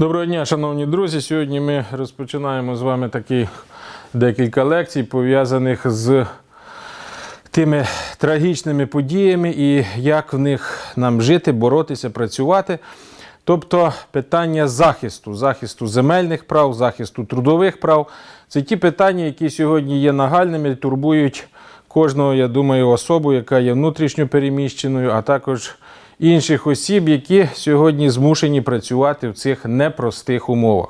Доброго дня, шановні друзі. Сьогодні ми розпочинаємо з вами такі декілька лекцій, пов'язаних з тими трагічними подіями і як в них нам жити, боротися, працювати. Тобто питання захисту, захисту земельних прав, захисту трудових прав. Це ті питання, які сьогодні є нагальними, турбують кожного, я думаю, особу, яка є внутрішньо переміщеною, а також інших осіб, які сьогодні змушені працювати в цих непростих умовах.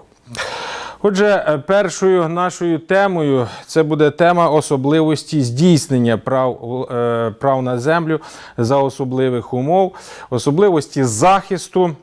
Отже, е, першою нашою темою це буде тема особливості здійснення прав, е, прав на землю за особливих умов, особливості захисту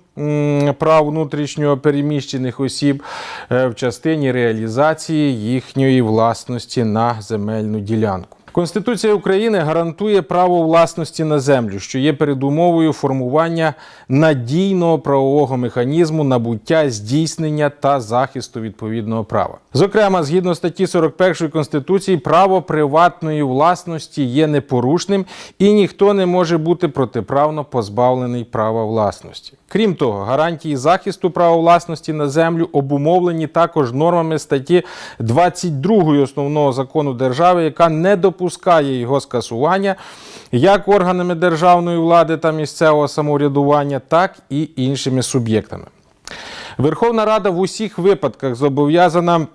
прав внутрішньо переміщених осіб е, в частині реалізації їхньої власності на земельну ділянку. Конституція України гарантує право власності на землю, що є передумовою формування надійного правового механізму набуття здійснення та захисту відповідного права. Зокрема, згідно статті 41 Конституції, право приватної власності є непорушним і ніхто не може бути протиправно позбавлений права власності. Крім того, гарантії захисту права власності на землю обумовлені також нормами статті 22 основного закону держави, яка не допускає його скасування як органами державної влади та місцевого самоврядування, так і іншими суб'єктами. Верховна Рада в усіх випадках зобов'язана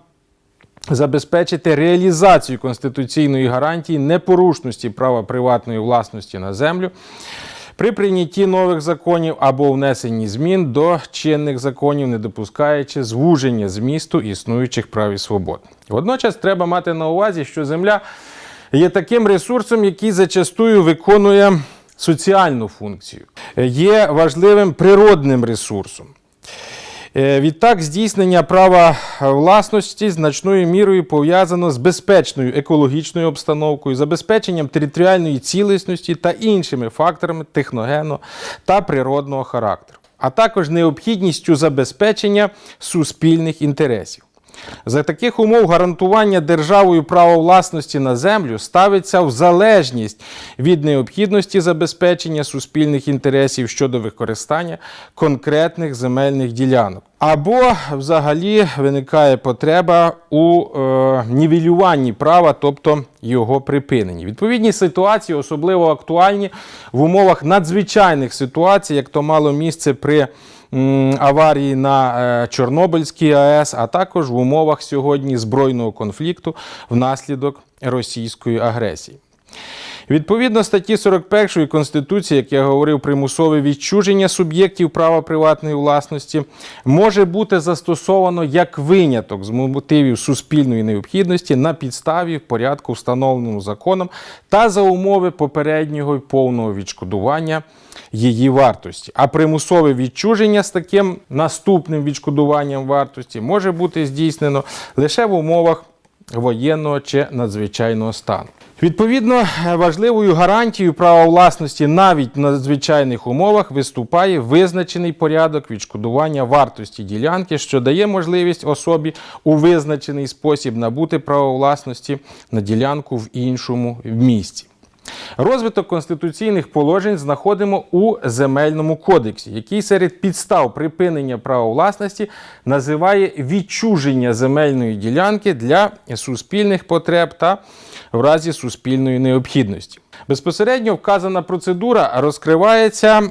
забезпечити реалізацію конституційної гарантії непорушності права приватної власності на землю при прийнятті нових законів або внесенні змін до чинних законів, не допускаючи звуження змісту існуючих прав і свобод. Водночас треба мати на увазі, що земля є таким ресурсом, який зачастую виконує соціальну функцію, є важливим природним ресурсом. Е, Відтак, здійснення права власності значною мірою пов'язано з безпечною екологічною обстановкою, забезпеченням територіальної цілісності та іншими факторами техногенного та природного характеру, а також необхідністю забезпечення суспільних інтересів. За таких умов гарантування державою права власності на землю ставиться в залежність від необхідності забезпечення суспільних інтересів щодо використання конкретних земельних ділянок. Або взагалі виникає потреба у е, нівелюванні права, тобто його припиненні. Відповідні ситуації особливо актуальні в умовах надзвичайних ситуацій, як то мало місце при аварії на е, Чорнобильській АЕС, а також в умовах сьогодні збройного конфлікту внаслідок російської агресії. Відповідно статті 41 Конституції, як я говорив, примусове відчуження суб'єктів права приватної власності може бути застосовано як виняток з мотивів суспільної необхідності на підставі в порядку, встановленому законом, та за умови попереднього і повного відшкодування її вартості. А примусове відчуження з таким наступним відшкодуванням вартості може бути здійснено лише в умовах воєнного чи надзвичайного стану. Відповідно, важливою гарантією права власності навіть в надзвичайних умовах виступає визначений порядок відшкодування вартості ділянки, що дає можливість особі у визначений спосіб набути право власності на ділянку в іншому місці. Розвиток конституційних положень знаходимо у земельному кодексі, який серед підстав припинення права власності називає відчуження земельної ділянки для суспільних потреб та в разі суспільної необхідності. Безпосередньо вказана процедура розкривається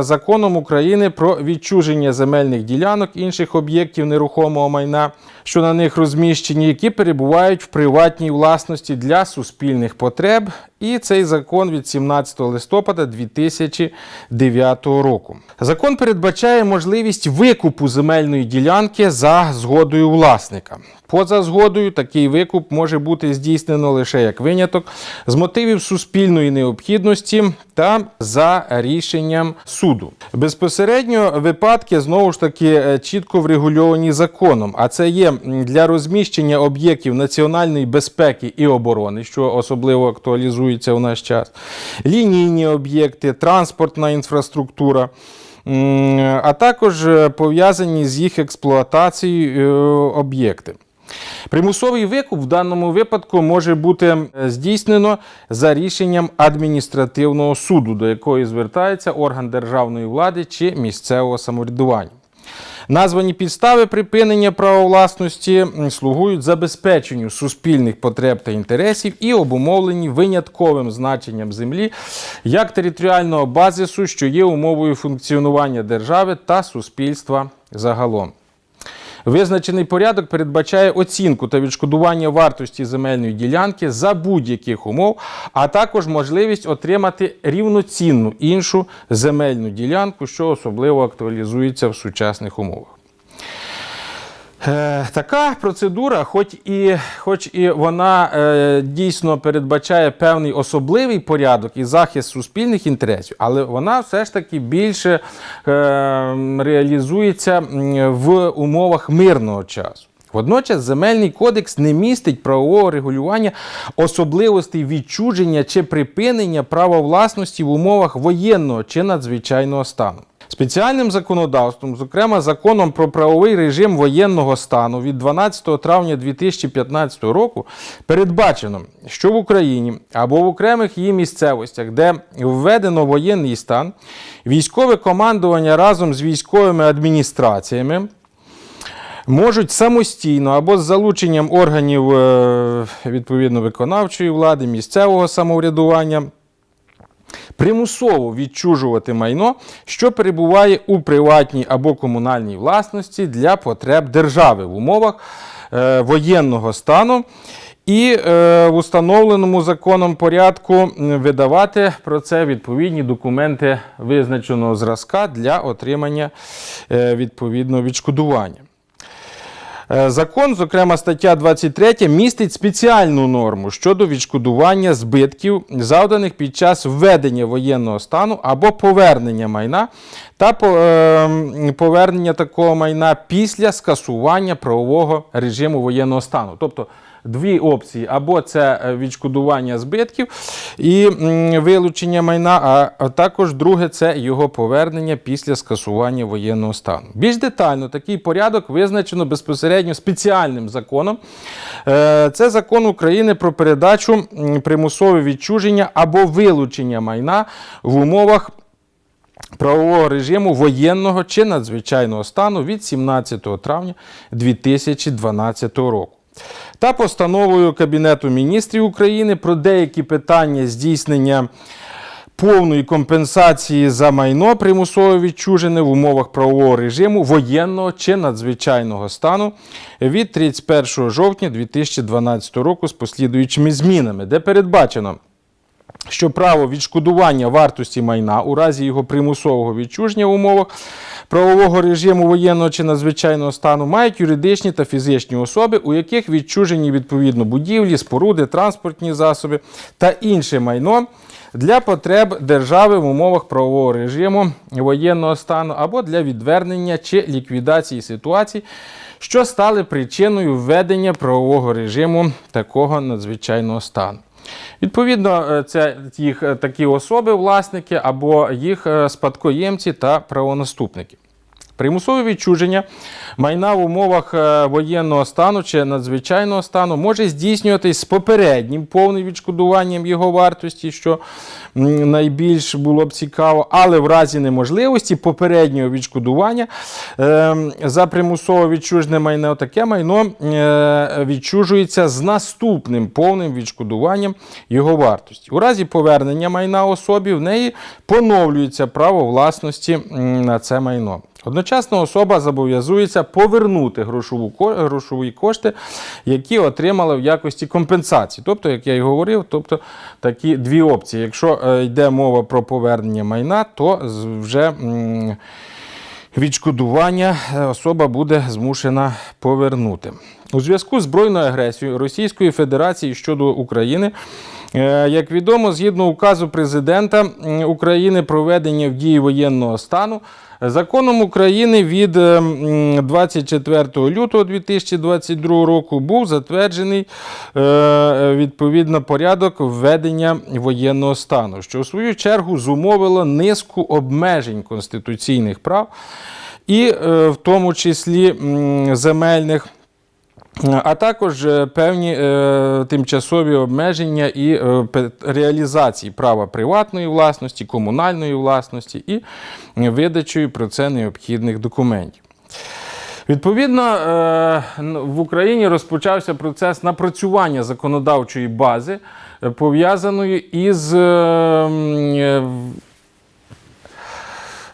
законом України про відчуження земельних ділянок інших об'єктів нерухомого майна, що на них розміщені, які перебувають в приватній власності для суспільних потреб. І цей закон від 17 листопада 2009 року. Закон передбачає можливість викупу земельної ділянки за згодою власника. Поза згодою такий викуп може бути здійснено лише як виняток з мотивів суспільної необхідності та за рішенням суду. Безпосередньо випадки знову ж таки е, чітко врегульовані законом, а це є для розміщення об'єктів національної безпеки і оборони, що особливо актуалізується в наш час, лінійні об'єкти, транспортна інфраструктура. А також е, пов'язані з їх експлуатацією е, об'єкти. Примусовий викуп в даному випадку може бути здійснено за рішенням адміністративного суду, до якої звертається орган державної влади чи місцевого самоврядування. Названі підстави припинення права власності слугують забезпеченню суспільних потреб та інтересів і обумовлені винятковим значенням землі як територіального базису, що є умовою функціонування держави та суспільства загалом. Визначений порядок передбачає оцінку та відшкодування вартості земельної ділянки за будь-яких умов, а також можливість отримати рівноцінну іншу земельну ділянку, що особливо актуалізується в сучасних умовах. Е, Така процедура, хоч і, хоч і вона е, дійсно передбачає певний особливий порядок і захист суспільних інтересів, але вона все ж таки більше е, реалізується в умовах мирного часу. Водночас земельний кодекс не містить правового регулювання особливостей відчуження чи припинення права власності в умовах воєнного чи надзвичайного стану. Спеціальним законодавством, зокрема законом про правовий режим воєнного стану від 12 травня 2015 року, передбачено, що в Україні або в окремих її місцевостях, де введено воєнний стан, військове командування разом з військовими адміністраціями можуть самостійно або з залученням органів е, відповідно виконавчої влади, місцевого самоврядування примусово відчужувати майно, що перебуває у приватній або комунальній власності для потреб держави в умовах е, воєнного стану. І е, в установленому законом порядку видавати про це відповідні документи визначеного зразка для отримання е, відповідного відшкодування. Е, Закон, зокрема стаття 23, містить спеціальну норму щодо відшкодування збитків, завданих під час введення воєнного стану або повернення майна та по- е, повернення такого майна після скасування правового режиму воєнного стану. Тобто дві опції: або це е, відшкодування збитків і вилучення майна, а- також друге це його повернення після скасування воєнного стану. Більш детально такий порядок визначено безпосередньо спеціальним законом. Е, Це закон України про передачу примусове відчуження або вилучення майна в умовах правового режиму воєнного чи надзвичайного стану від 17 травня 2012 року. Та постановою Кабінету міністрів України про деякі питання здійснення повної компенсації за майно примусово відчужене в умовах правового режиму воєнного чи надзвичайного стану від 31 жовтня 2012 року з послідуючими змінами, де передбачено що право відшкодування вартості майна у разі його примусового відчуження в умовах правового режиму воєнного чи надзвичайного стану мають юридичні та фізичні особи, у яких відчужені відповідно будівлі, споруди, транспортні засоби та інше майно для потреб держави в умовах правового режиму воєнного стану або для відвернення чи ліквідації ситуацій, що стали причиною введення правового режиму такого надзвичайного стану. Відповідно, це їх е, такі особи, власники або їх е, спадкоємці та правонаступники. Примусове відчуження майна в умовах е, воєнного стану чи надзвичайного стану може здійснюватись з попереднім повним відшкодуванням його вартості, що найбільш було б цікаво, але в разі неможливості попереднього відшкодування е, за примусово відчужене майно таке майно е, відчужується з наступним повним відшкодуванням його вартості. У разі повернення майна особі в неї поновлюється право власності на це майно. Одночасно особа зобов'язується повернути грошову, грошові кошти, які отримала в якості компенсації. Тобто, як я і говорив, тобто такі дві опції. Якщо е, йде мова про повернення майна, то вже відшкодування е, особа буде змушена повернути. У зв'язку з збройною агресією Російської Федерації щодо України. е, Як відомо, згідно указу президента України про введення в дії воєнного стану, законом України від е, 24 лютого 2022 року був затверджений е, відповідно порядок введення воєнного стану, що в свою чергу зумовило низку обмежень конституційних прав, і е, в тому числі земельних. А також е, певні е, тимчасові обмеження і е, реалізації права приватної власності, комунальної власності і видачею про це необхідних документів. Відповідно, е, в Україні розпочався процес напрацювання законодавчої бази, е, пов'язаної із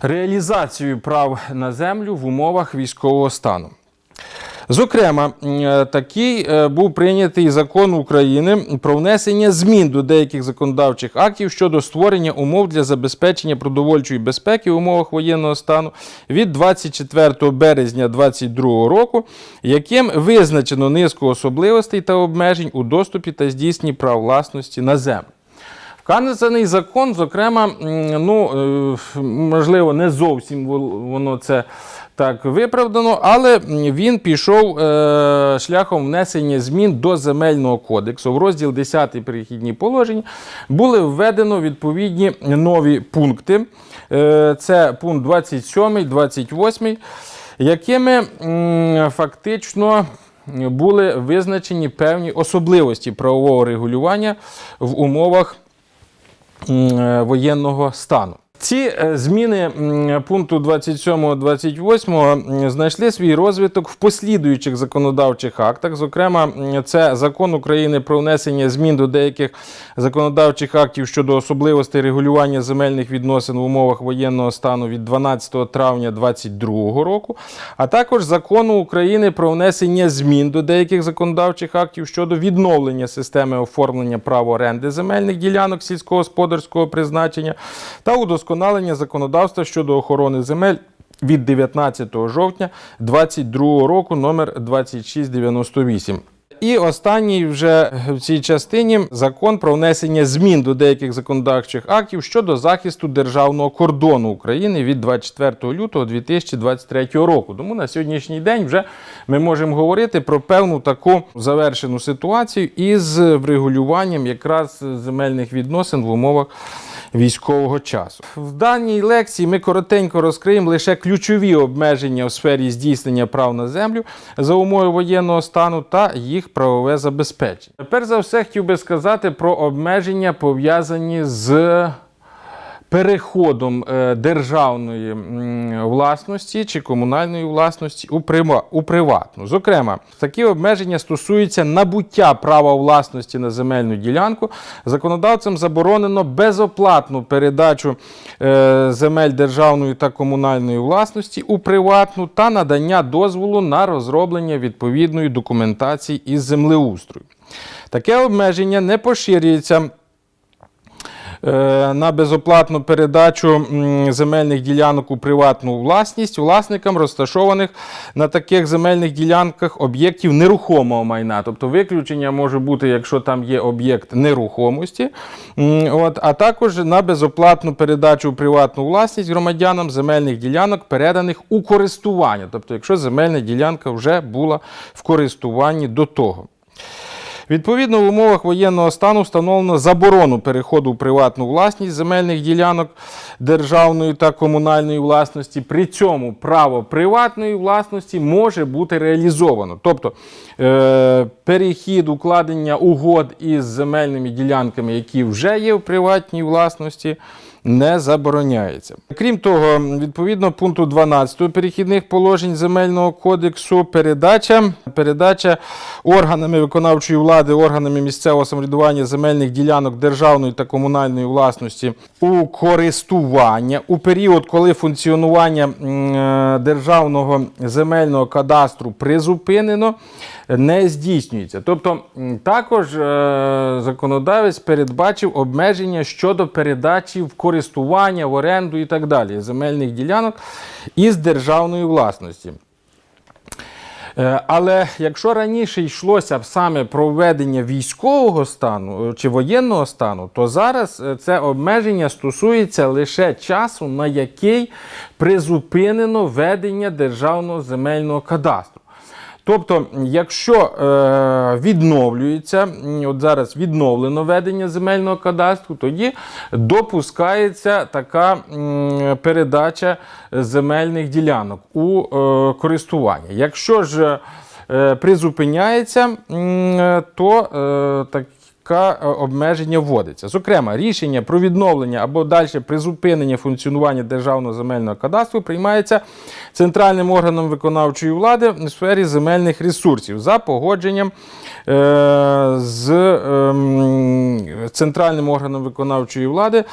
реалізацією прав на землю в умовах військового стану. Зокрема, е, такий е, був прийнятий закон України про внесення змін до деяких законодавчих актів щодо створення умов для забезпечення продовольчої безпеки в умовах воєнного стану від 24 березня 2022 року, яким визначено низку особливостей та обмежень у доступі та здійсненні прав власності на землю. Вказаний закон, зокрема, ну, е, можливо, не зовсім воно це так виправдано, але він пішов е, шляхом внесення змін до земельного кодексу. В розділ 10 перехідні положення були введено відповідні нові пункти. Е, це пункт 27, 28, якими м, фактично були визначені певні особливості правового регулювання в умовах е, воєнного стану. Ці е, зміни пункту 27-28 знайшли свій розвиток в послідуючих законодавчих актах. Зокрема, це закон України про внесення змін до деяких законодавчих актів щодо особливостей регулювання земельних відносин в умовах воєнного стану від 12 травня 2022 року, а також закону України про внесення змін до деяких законодавчих актів щодо відновлення системи оформлення права оренди земельних ділянок сільськогосподарського призначення та удосконалення законодавства щодо охорони земель від 19 жовтня 2022 року номер 2698. І останній вже в цій частині закон про внесення змін до деяких законодавчих актів щодо захисту державного кордону України від 24 лютого 2023 року. Тому на сьогоднішній день вже ми можемо говорити про певну таку завершену ситуацію із врегулюванням якраз земельних відносин в умовах військового часу. В даній лекції ми коротенько розкриємо лише ключові обмеження у сфері здійснення прав на землю за умови воєнного стану та їх правове забезпечення. Перш за все, хотів би сказати про обмеження, пов'язані з переходом е, державної власності чи комунальної власності у, приватну. Зокрема, такі обмеження стосуються набуття права власності на земельну ділянку. Законодавцем заборонено безоплатну передачу е, земель державної та комунальної власності у приватну та надання дозволу на розроблення відповідної документації із землеустрою. Таке обмеження не поширюється на безоплатну передачу земельних ділянок у приватну власність власникам розташованих на таких земельних ділянках об'єктів нерухомого майна. Тобто виключення може бути, якщо там є об'єкт нерухомості, от, а також на безоплатну передачу у приватну власність громадянам земельних ділянок, переданих у користування. Тобто, якщо земельна ділянка вже була в користуванні до того. Відповідно, в умовах воєнного стану встановлено заборону переходу в приватну власність земельних ділянок державної та комунальної власності. При цьому право приватної власності може бути реалізовано. Тобто е, перехід укладення угод із земельними ділянками, які вже є в приватній власності. Не забороняється. Крім того, відповідно пункту 12 перехідних положень земельного кодексу, передача, передача органами виконавчої влади, органами місцевого самоврядування земельних ділянок державної та комунальної власності у користування у період, коли функціонування е, державного земельного кадастру призупинено, не здійснюється. Тобто, також е, законодавець передбачив обмеження щодо передачі в користування, в оренду і так далі земельних ділянок із державної власності. Е, Але якщо раніше йшлося саме про введення військового стану е, чи воєнного стану, то зараз це обмеження стосується лише часу, на який призупинено ведення державного земельного кадастру. Тобто, якщо е, відновлюється, от зараз відновлено ведення земельного кадастру, тоді допускається така м, передача земельних ділянок у е, користування. Якщо ж е, призупиняється, м, то е, таке обмеження вводиться. Зокрема, рішення про відновлення або далі призупинення функціонування державного земельного кадастру приймається центральним органом виконавчої влади в сфері земельних ресурсів за погодженням е, з ем, центральним органом виконавчої влади е,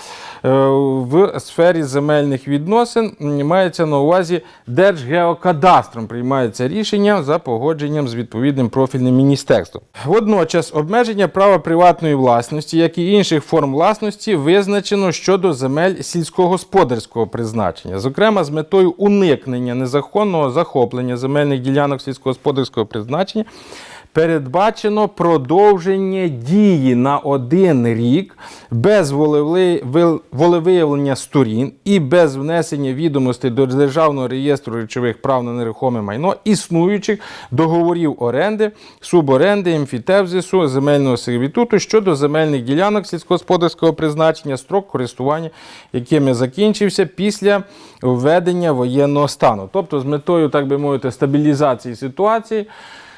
в сфері земельних відносин. Мається на увазі Держгеокадастром приймається рішення за погодженням з відповідним профільним міністерством. Водночас обмеження права приватної власності, як і інших форм власності, визначено щодо земель сільськогосподарського призначення, зокрема з метою уникнення незаконного захоплення земельних ділянок сільськогосподарського призначення. Передбачено продовження дії на один рік без волевиявлення сторін і без внесення відомостей до Державного реєстру речових прав на нерухоме майно існуючих договорів оренди, суборенди, емфітевзису, земельного сервітуту щодо земельних ділянок сільськогосподарського призначення, строк користування, якими закінчився після введення воєнного стану. Тобто, з метою, так би мовити, стабілізації ситуації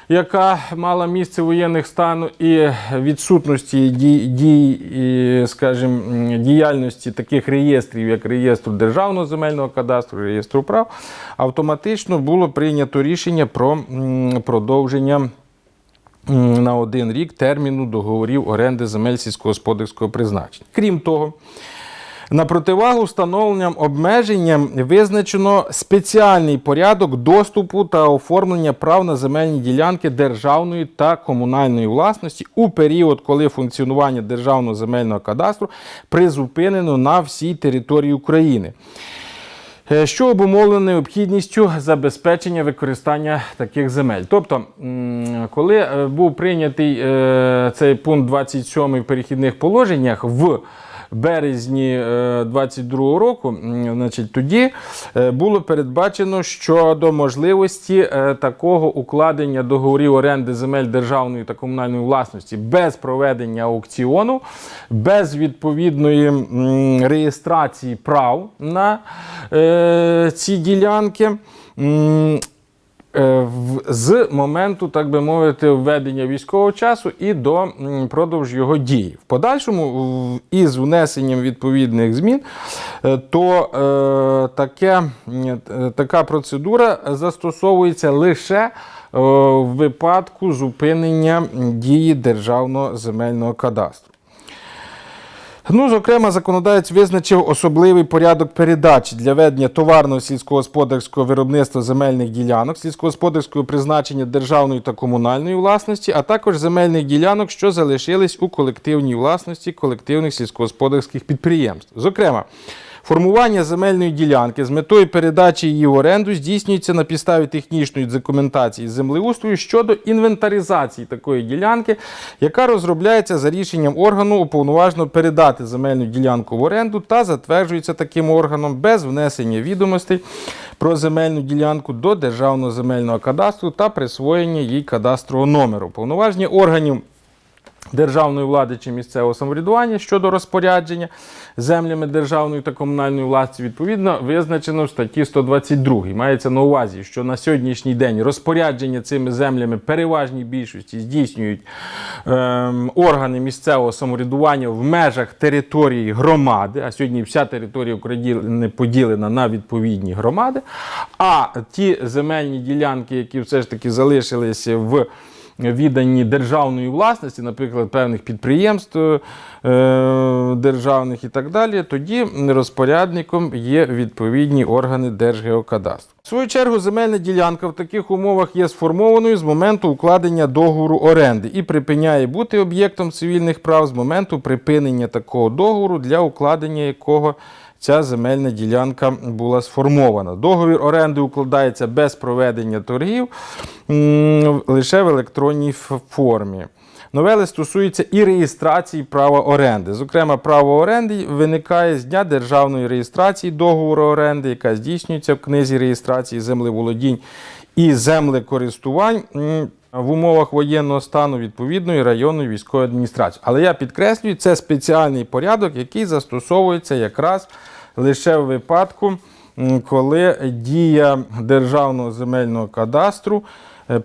яка мала місце воєнних стану і відсутності дій, дій скажімо, діяльності таких реєстрів, як реєстру Державного земельного кадастру, реєстру прав, автоматично було прийнято рішення про продовження на один рік терміну договорів оренди земель сільськогосподарського призначення. Крім того, на противагу встановленням обмеженням визначено спеціальний порядок доступу та оформлення прав на земельні ділянки державної та комунальної власності у період, коли функціонування державного земельного кадастру призупинено на всій території України. Е, Що обумовлено необхідністю забезпечення використання таких земель. Тобто, коли е, був прийнятий е, цей пункт 27 в перехідних положеннях в березні 22 року, значить, тоді е, було передбачено щодо можливості е, такого укладення договорів оренди земель державної та комунальної власності без проведення аукціону, без відповідної реєстрації прав на е, ці ділянки. Е, з моменту, так би мовити, введення військового часу і до продовж його дії. В подальшому, із внесенням відповідних змін, е, то е, таке, така процедура застосовується лише в випадку зупинення дії державного земельного кадастру. Ну, зокрема, законодавець визначив особливий порядок передачі для ведення товарного сільськогосподарського виробництва земельних ділянок, сільськогосподарського призначення державної та комунальної власності, а також земельних ділянок, що залишились у колективній власності колективних сільськогосподарських підприємств. Зокрема, Формування земельної ділянки з метою передачі її в оренду здійснюється на підставі технічної документації землеустрою щодо інвентаризації такої ділянки, яка розробляється за рішенням органу уповноваженого передати земельну ділянку в оренду та затверджується таким органом без внесення відомостей про земельну ділянку до Державного земельного кадастру та присвоєння їй кадастрового номеру. Повноваження органів державної влади чи місцевого самоврядування щодо розпорядження землями державної та комунальної власті відповідно визначено в статті 122. Мається на увазі, що на сьогоднішній день розпорядження цими землями переважній більшості здійснюють ем, органи місцевого самоврядування в межах території громади. А сьогодні вся територія України поділена на відповідні громади. А ті земельні ділянки, які все ж таки залишилися в віддані державної власності, наприклад, певних підприємств е, державних і так далі, тоді розпорядником є відповідні органи Держгеокадастру. В свою чергу, земельна ділянка в таких умовах є сформованою з моменту укладення договору оренди і припиняє бути об'єктом цивільних прав з моменту припинення такого договору, для укладення якого ця земельна ділянка була сформована. Договір оренди укладається без проведення торгів лише в електронній формі. Новели стосуються і реєстрації права оренди. Зокрема, право оренди виникає з дня державної реєстрації договору оренди, яка здійснюється в книзі реєстрації землеволодінь і землекористувань в умовах воєнного стану відповідної районної військової адміністрації. Але я підкреслюю, це спеціальний порядок, який застосовується якраз лише в випадку коли дія державного земельного кадастру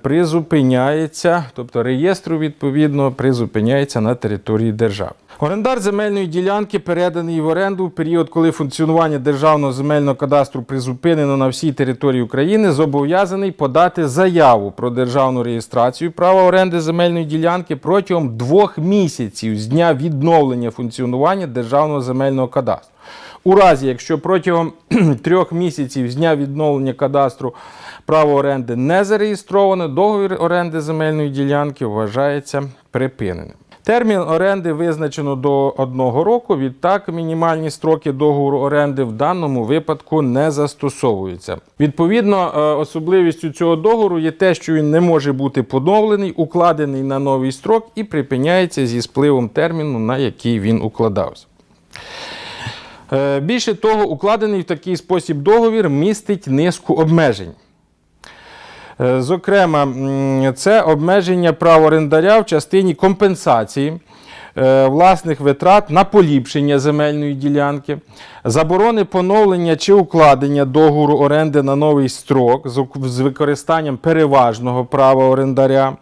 призупиняється, тобто реєстру відповідно призупиняється на території держави. Орендар земельної ділянки переданий в оренду в період, коли функціонування державного земельного кадастру призупинено на всій території України, зобов'язаний подати заяву про державну реєстрацію права оренди земельної ділянки протягом двох місяців з дня відновлення функціонування державного земельного кадастру. У разі, якщо протягом трьох місяців з дня відновлення кадастру право оренди не зареєстровано, договір оренди земельної ділянки вважається припиненим. Термін оренди визначено до одного року. Відтак, мінімальні строки договору оренди в даному випадку не застосовуються. Відповідно, е, особливістю цього договору є те, що він не може бути поновлений, укладений на новий строк і припиняється зі спливом терміну, на який він укладався. Е, Більше того, укладений в такий спосіб договір містить низку обмежень. Е, Зокрема, це обмеження прав орендаря в частині компенсації е, власних витрат на поліпшення земельної ділянки, заборони поновлення чи укладення договору оренди на новий строк з використанням переважного права орендаря,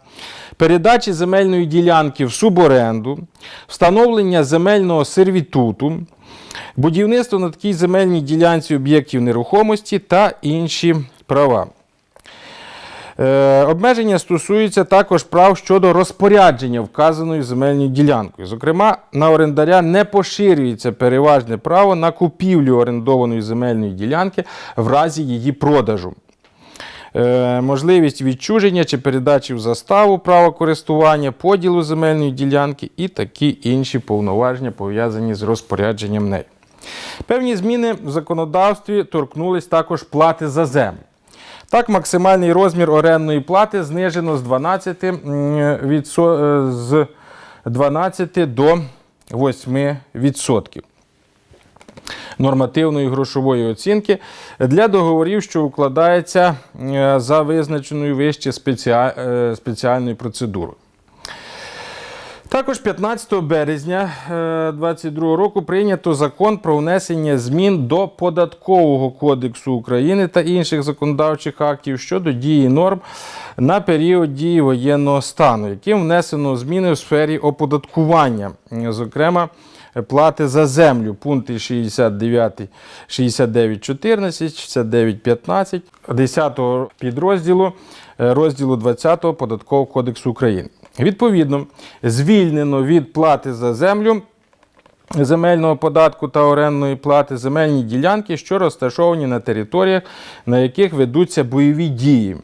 передачі земельної ділянки в суборенду, встановлення земельного сервітуту, будівництво на такій земельній ділянці об'єктів нерухомості та інші права. Е, обмеження стосуються також прав щодо розпорядження вказаною земельною ділянкою. Зокрема, на орендаря не поширюється переважне право на купівлю орендованої земельної ділянки в разі її продажу. Е, можливість відчуження чи передачі в заставу права користування, поділу земельної ділянки і такі інші повноваження пов'язані з розпорядженням нею. Певні зміни в законодавстві торкнулись також плати за землю. Так, максимальний розмір орендної плати знижено з 12, м, відсо- е, з 12 до 8% нормативної грошової оцінки для договорів, що укладаються е, за визначеною вище е, спеціальною процедурою. Також 15 березня 2022 року прийнято закон про внесення змін до Податкового кодексу України та інших законодавчих актів щодо дії норм на період дії воєнного стану, яким внесено зміни в сфері оподаткування, зокрема. Плати за землю пункти 69, 69, 14, 69, 15, 10 підрозділу е, розділу 20 Податкового кодексу України. Відповідно, звільнено від плати за землю земельного податку та орендної плати земельні ділянки, що розташовані на територіях, на яких ведуться бойові дії.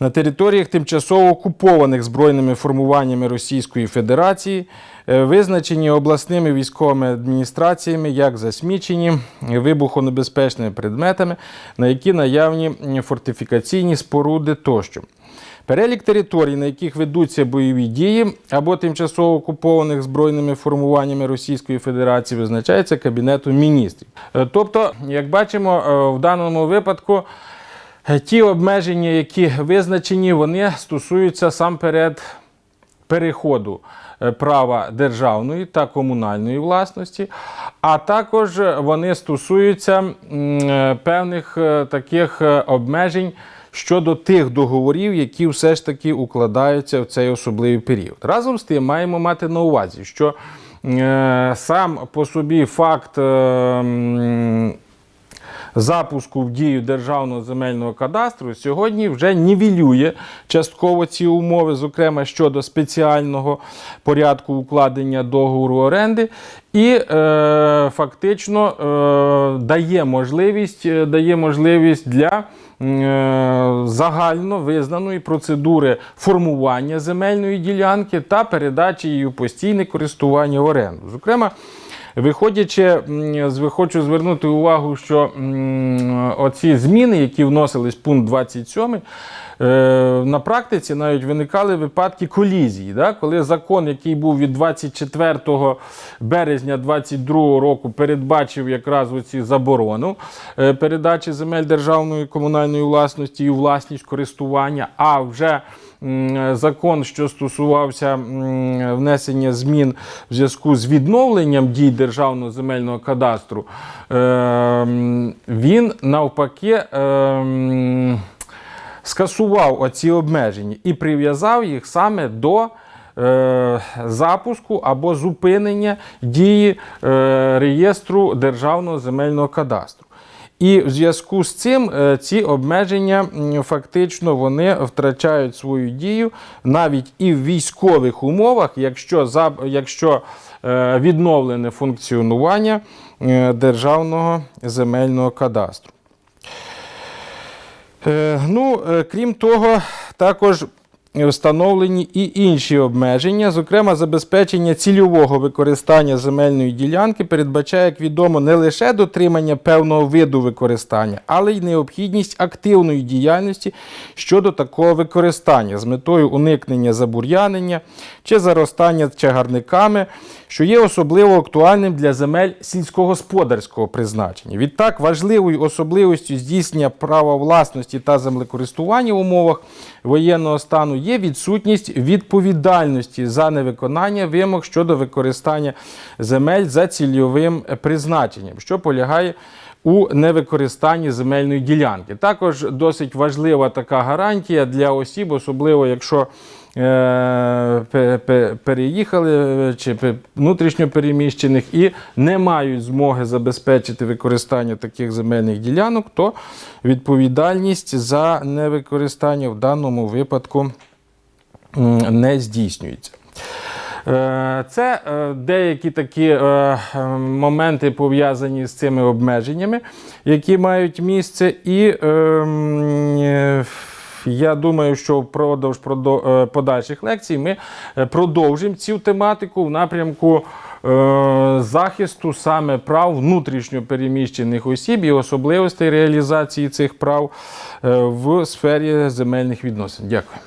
На територіях тимчасово окупованих збройними формуваннями Російської Федерації, визначені обласними військовими адміністраціями як засмічені вибухонебезпечними предметами, на які наявні фортифікаційні споруди тощо. Перелік територій, на яких ведуться бойові дії або тимчасово окупованих збройними формуваннями Російської Федерації, визначається Кабінетом міністрів. Е, Тобто, як бачимо, е, в даному випадку е, ті обмеження, які визначені, вони стосуються сам перед переходу е, права державної та комунальної власності, а також вони стосуються е, певних е, таких е, обмежень щодо тих договорів, які все ж таки укладаються в цей особливий період. Разом з тим маємо мати на увазі, що е, сам по собі факт. е, запуску в дію державного земельного кадастру сьогодні вже нівелює частково ці умови, зокрема щодо спеціального порядку укладення договору оренди, і е, фактично е, дає можливість, е, дає можливість для е, загально визнаної процедури формування земельної ділянки та передачі її у постійне користування в оренду. Зокрема, Виходячи, хочу звернути увагу, що оці зміни, які вносились в пункт 27, е, на практиці навіть виникали випадки колізії, да? коли закон, який був від 24 березня 2022 року, передбачив якраз оці заборону е, передачі земель державної комунальної власності і власність користування, а вже закон, що стосувався внесення змін в зв'язку з відновленням дій державного земельного кадастру, е, він навпаки. е, скасував оці обмеження і прив'язав їх саме до е, запуску або зупинення дії е, реєстру Державного земельного кадастру. І в зв'язку з цим е, ці обмеження фактично вони втрачають свою дію навіть і в військових умовах, якщо, якщо е, відновлене функціонування е, Державного земельного кадастру. Ну, крім того, також встановлені і інші обмеження, зокрема, забезпечення цільового використання земельної ділянки передбачає, як відомо, не лише дотримання певного виду використання, але й необхідність активної діяльності щодо такого використання з метою уникнення забур'янення чи заростання чагарниками, що є особливо актуальним для земель сільськогосподарського призначення. Відтак, важливою особливістю здійснення права власності та землекористування в умовах воєнного стану є відсутність відповідальності за невиконання вимог щодо використання земель за цільовим призначенням, що полягає у невикористанні земельної ділянки. Також досить важлива така гарантія для осіб, особливо якщо переїхали е, чи внутрішньо переміщених і не мають змоги забезпечити використання таких земельних ділянок, то відповідальність за невикористання в даному випадку не здійснюється. Е, Це е, деякі такі е, е, моменти пов'язані з цими обмеженнями, які мають місце. І е, м, е, я думаю, що впродовж продо- е, подальших лекцій ми е, продовжимо цю тематику в напрямку е, захисту саме прав внутрішньо переміщених осіб і особливостей реалізації цих прав в сфері земельних відносин. Дякую.